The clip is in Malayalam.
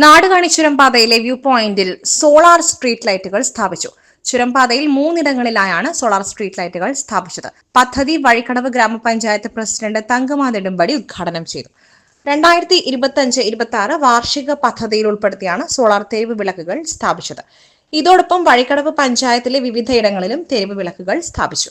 നാടുകാണി പാതയിലെ വ്യൂ പോയിന്റിൽ സോളാർ സ്ട്രീറ്റ് ലൈറ്റുകൾ സ്ഥാപിച്ചു. ചുരംപാതയിൽ മൂന്നിടങ്ങളിലായാണ് സോളാർ സ്ട്രീറ്റ് ലൈറ്റുകൾ സ്ഥാപിച്ചത്. പദ്ധതി വഴിക്കടവ് ഗ്രാമപഞ്ചായത്ത് പ്രസിഡന്റ് തങ്കമാ നെടുമ്പടി ഉദ്ഘാടനം ചെയ്തു. രണ്ടായിരത്തി ഇരുപത്തിയഞ്ച് ഇരുപത്തി ആറ് വാർഷിക പദ്ധതിയിൽ ഉൾപ്പെടുത്തിയാണ് സോളാർ തെരുവ് വിളക്കുകൾ സ്ഥാപിച്ചത്. ഇതോടൊപ്പം വഴിക്കടവ് പഞ്ചായത്തിലെ വിവിധയിടങ്ങളിലും തെരുവ് വിളക്കുകൾ സ്ഥാപിച്ചു.